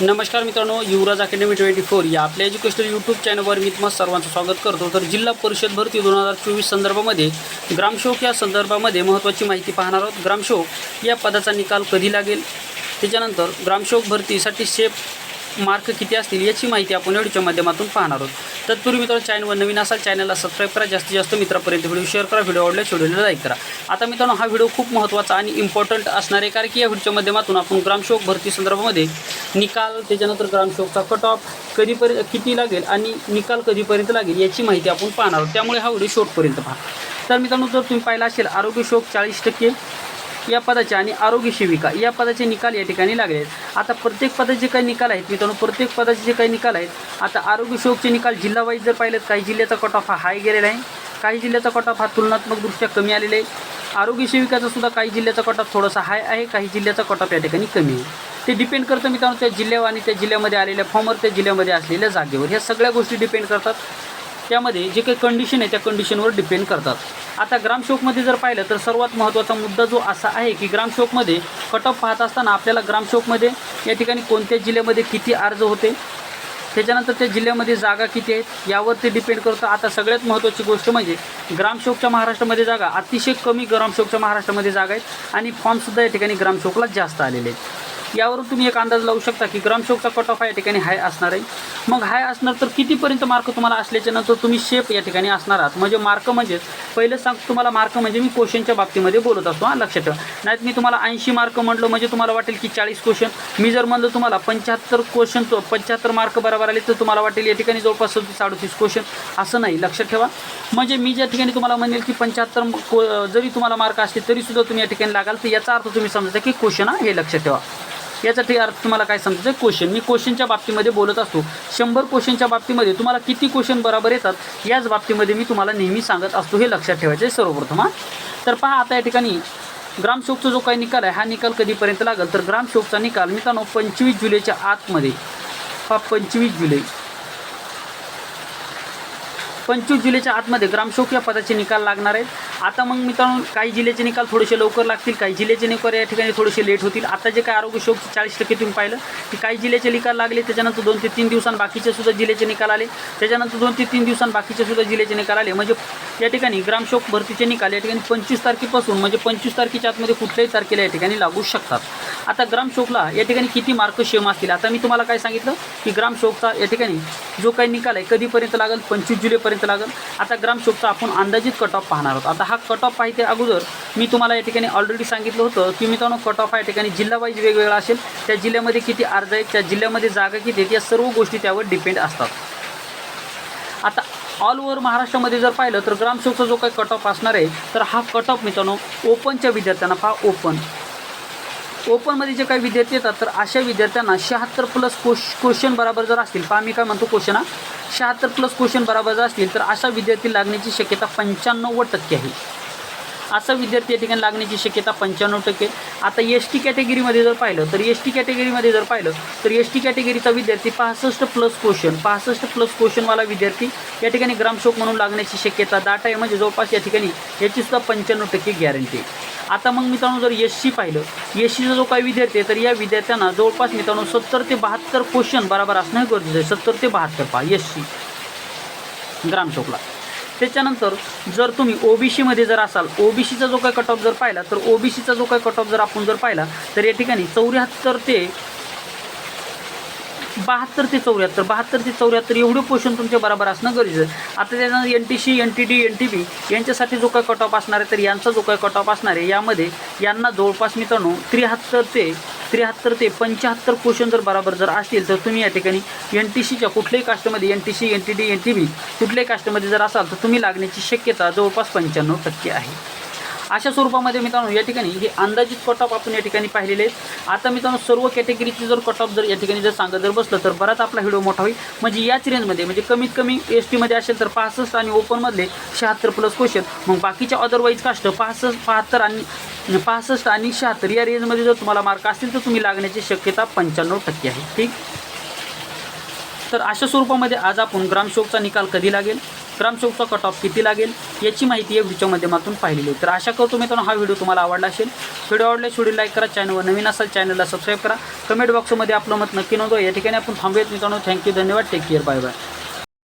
नमस्कार मित्रांनो युवराज academy twenty four या आपल्या एज्युकेशनल यूट्यूब चॅनलवर मी तुम्हाला सर्वांचं स्वागत करतो. तर जिल्हा परिषद भरती दोन हजार चोवीस संदर्भामध्ये ग्रामशोक या संदर्भामध्ये महत्त्वाची माहिती पाहणार आहोत. ग्रामशोक या पदाचा निकाल कधी लागेल? त्याच्यानंतर ग्रामशोक भरतीसाठी शेप मार्क किती असतील याची माहिती आपण व्हिडिओच्या माध्यमातून पाहणार आहोत. तत्पूर्वी मित्रांनो चॅनलवर नवीन असाल चॅनलला सबस्क्राईब करा. जास्तीत जास्त मित्रापर्यंत व्हिडिओ शेअर करा. व्हिडिओ आवडल्यास व्हिडिओला लाईक करा. आता मित्रांनो हा व्हिडिओ खूप महत्त्वाचा आणि इम्पॉर्टंट असणार आहे कारण की या व्हिडिओच्या माध्यमातून आपण ग्रामशोक भरती संदर्भामध्ये निकाल त्याच्यानंतर ग्रामशोकचा कट ऑफ कधीपर्यंत किती लागेल आणि निकाल कधीपर्यंत लागेल याची माहिती आपण पाहणार आहोत. त्यामुळे हा व्हिडिओ शेवटपर्यंत पहा. तर मित्रांनो जर तुम्ही पाहिला असेल आरोग्य शोक चाळीस टक्के या पदाची आणि आरोग्य सेविका या पदाचे निकाल या ठिकाणी लागले आहेत. आता प्रत्येक पदाचे जे काही निकाल आहेत मित्रांनो प्रत्येक पदाचे जे काही निकाल आहेत आता आरोग्य सेवकचे निकाल जिल्हावाईज जर पाहिलेत काही जिल्ह्याचा कट ऑफ हा हाय गेलेला आहे. काही जिल्ह्याचा कट ऑफ हा तुलनात्मकदृष्ट्या कमी आलेला आहे. आरोग्य सेविकाचा सुद्धा काही जिल्ह्याचा कट ऑफ थोडासा हाय आहे काही जिल्ह्याचा कट ऑफ या ठिकाणी कमी आहे. ते डिपेंड करतं मित्रांनो त्या जिल्ह्यावर आणि त्या जिल्ह्यामध्ये आलेल्या फॉर्मवर त्या जिल्ह्यामध्ये असलेल्या जागेवर. ह्या सगळ्या गोष्टी डिपेंड करतात. त्यामध्ये जे काही कंडिशन आहे त्या कंडिशनवर डिपेंड करतात. आता ग्रामशोकमध्ये जर पाहिलं तर सर्वात महत्त्वाचा मुद्दा जो असा आहे की ग्रामशोकमध्ये कट ऑफ पाहत असताना आपल्याला ग्रामशोकमध्ये या ठिकाणी कोणत्या जिल्ह्यामध्ये किती अर्ज होते? त्याच्यानंतर त्या जिल्ह्यामध्ये जागा किती आहेत? यावर ते डिपेंड करतं. आता सगळ्यात महत्त्वाची गोष्ट म्हणजे ग्रामशोकच्या महाराष्ट्रामध्ये जागा अतिशय कमी ग्रामशोकच्या महाराष्ट्रामध्ये जागा आहेत आणि फॉर्मसुद्धा या ठिकाणी ग्रामशोकला जास्त आलेले आहेत. यावरून तुम्ही एक अंदाज लावू शकता की ग्रामसेवकचा कट ऑफ या ठिकाणी हाय असणार आहे. मग हाय असणार तर कितीपर्यंत मार्क तुम्हाला असल्याच्या नंतर तुम्ही शेप या ठिकाणी असणार आहात? म्हणजे मार्क म्हणजेच पहिलं सांग तुम्हाला मार्क म्हणजे मी क्वेश्चनच्या बाबतीमध्ये बोलत असतो हां लक्षात ठेवा. नाहीत मी तुम्हाला ऐंशी मार्क म्हटलं म्हणजे तुम्हाला वाटेल की चाळीस क्वेश्चन मी जर म्हणलं तुम्हाला पंच्याहत्तर क्वेश्चन पंच्याहत्तर मार्क बरोबर आले तर तुम्हाला वाटेल या ठिकाणी जवळपास सदतीस अडतीस क्वेश्चन असं नाही लक्षात ठेवा. म्हणजे मी ज्या ठिकाणी तुम्हाला म्हणेल की पंच्याहत्तर को- जरी तुम्हाला मार्क असले तरीसुद्धा तुम्ही या ठिकाणी लागाल तर याचा अर्थ तुम्ही समजा की क्वेश्चन हा हे लक्षात ठेवा. याचा ते अर्थ तुम्हाला काय समजायचं क्वेश्चन मी क्वेश्चनच्या बाबतीमध्ये बोलत असतो. शंभर क्वेश्चनच्या बाबतीमध्ये तुम्हाला किती क्वेश्चन बरोबर येतात याच बाबतीमध्ये मी तुम्हाला नेहमी सांगत असतो. हे लक्षात ठेवायचं आहे सर्वप्रथम हां. तर पहा आता या ठिकाणी ग्रामशोकचा जो काही निकाल आहे हा निकाल कधीपर्यंत लागेल? तर ग्रामशोकचा निकाल मित्रांनो पंचवीस जुलैच्या आतमध्ये. हा पंचवीस जुलै. पंचवीस जुलैच्या आतमध्ये ग्रामसेवक या पदाचे निकाल लागणार आहेत. आता मग मित्रांनो काही जिल्ह्याचे निकाल थोडेसे लवकर लागतील काही जिल्ह्याचे निकाल या ठिकाणी थोडेसे लेट होतील. आता जे काय आरोग्य शोक चाळीस टक्के तुम्ही पाहिलं की काही जिल्ह्याचे निकाल लागले त्याच्यानंतर दोन ते तीन दिवसांनी बाकीचे सुद्धा जिल्ह्याचे निकाल आले. त्याच्यानंतर दोन ते तीन दिवसांनी बाकीचे सुद्धा जिल्ह्याचे निकाल आले. म्हणजे या ठिकाणी ग्रामसेवक भरतीचे निकाल या ठिकाणी पंचवीस तारखेपासून म्हणजे पंचवीस तारखेच्या आतमध्ये कुठल्याही तारखेला या ठिकाणी लागू शकतात. आता ग्रामशोकला या ठिकाणी किती मार्क शेम असतील? आता मी तुम्हाला काय सांगितलं की ग्रामशोकचा या ठिकाणी जो काही निकाल आहे कधीपर्यंत लागेल? पंचवीस जुलैपर्यंत लागेल. आता ग्रामशोकचा आपण अंदाजित कट ऑफ पाहणार आहोत. आता हा कट ऑफ पाहिजे अगोदर मी तुम्हाला या ठिकाणी ऑलरेडी सांगितलं होतं की मित्रांनो कट ऑफ या ठिकाणी जिल्हावाईज वेगवेगळा असेल. त्या जिल्ह्यामध्ये किती अर्ज आहेत त्या जिल्ह्यामध्ये जागा किती आहेत या सर्व गोष्टी त्यावर डिपेंड असतात. आता ऑल ओव्हर महाराष्ट्रामध्ये जर पाहिलं तर ग्रामसेवकचा जो काही कट ऑफ असणार आहे तर हा कट ऑफ मित्रांनो ओपनच्या विद्यार्थ्यांना पहा ओपन ओपनमध्ये जे काही विद्यार्थी येतात तर अशा विद्यार्थ्यांना शहात्तर प्लस कोश क्वेश्चन बरोबर जर असतील पहा मी काय म्हणतो क्वेश्चन हा. शहात्तर प्लस क्वेश्चन बरोबर जर असतील तर अशा विद्यार्थी लागण्याची शक्यता पंच्याण्णव टक्के आहे. असा विद्यार्थी या ठिकाणी लागण्याची शक्यता पंच्याण्णव टक्के. आता एस टी कॅटेगरीमध्ये जर पाहिलं तर एस टी कॅटेगरीमध्ये जर पाहिलं तर एस टी कॅटेगरीचा विद्यार्थी पासष्ट प्लस क्वेश्चन पासष्ट प्लस क्वेश्चनवाला विद्यार्थी या ठिकाणी ग्रामशोक म्हणून लागण्याची शक्यता दाट आहे. म्हणजे जवळपास या ठिकाणी याची सुद्धा पंच्याण्णव टक्के गॅरंटी आहे आता मग मित्रांनो जर एस सी पाहिलं एस सीचा जो काही विद्यार्थी आहे तर या विद्यार्थ्यांना जवळपास मित्रांनो सत्तर ते बहात्तर क्वेश्चन बराबर असणं हे गरजेचं आहे. सत्तर ते बहात्तर पहा एस सी ग्रामचौकला त्याच्यानंतर जर तुम्ही ओबीसीमध्ये जर असाल ओबीसीचा जो काही कट ऑफ जर पाहिला तर ओबीसीचा जो काही कट ऑफ जर आपण जर पाहिला तर या ठिकाणी चौऱ्याहत्तर ते बहात्तर ते चौऱ्याहत्तर बहात्तर ते चौऱ्याहत्तर एवढे पोषण तुमच्या बरोबर असणं गरजेचं आहे. आता त्यांना N T C N T D N T B यांच्यासाठी जो काय कट ऑफ असणार आहे तर यांचा जो काय कट ऑफ असणार आहे यामध्ये यांना जवळपास मित्रांनो त्र्याहत्तर ते त्र्याहत्तर ते पंच्याहत्तर क्वेश्चन जर बरोबर जर असतील तर तुम्ही या ठिकाणी एन टी सीच्या कुठल्याही कास्टमध्ये N T C N T D N T B कुठल्याही कास्टमध्ये जर असाल तर तुम्ही लागण्याची शक्यता जवळपास पंच्याण्णव टक्के आहे. अशा स्वरूपामध्ये मित्रांनो या ठिकाणी हे अंदाजित कट ऑफ आपण या ठिकाणी पाहिलेले आहेत. आता मित्रांनो सर्व कॅटेगरीचे जर कट ऑफ जर या ठिकाणी जर सांगत जर बसलं तर बराच आपला व्हिडिओ मोठा होईल. म्हणजे याच रेंजमध्ये म्हणजे कमीत कमी एस टीमध्ये असेल तर पासष्ट आणि ओपनमधले शहात्तर प्लस क्वेश्चन मग बाकीच्या अदरवाईज कास्ट पासष्ट बहात्तर आणि पासष्ट आणि शहात्तर या रेंजमध्ये जर तुम्हाला मार्क असतील तर तुम्ही लागण्याची शक्यता पंच्याण्णव टक्के आहे. ठीक? तर अशा स्वरूपामध्ये आज आपण ग्रामशोकचा निकाल कधी लागेल? ग्रामसेवकचा कट ऑफ किती लागेल याची माहिती या व्हिडिओच्या माध्यमातून पाहिलेली तर आशा करतो मित्रांनो हा व्हिडिओ तुम्हाला आवडला असेल. व्हिडिओ आवडला व्हिडिओ लाईक करा. चॅनलवर नवीन असाल चॅनलला सबस्क्राईब करा. कमेंट बॉक्समध्ये आपलं मत नक्की नोंदवा. या ठिकाणी आपण थांबूयात मित्रांनो. थँक्यू धन्यवाद. Take care bye bye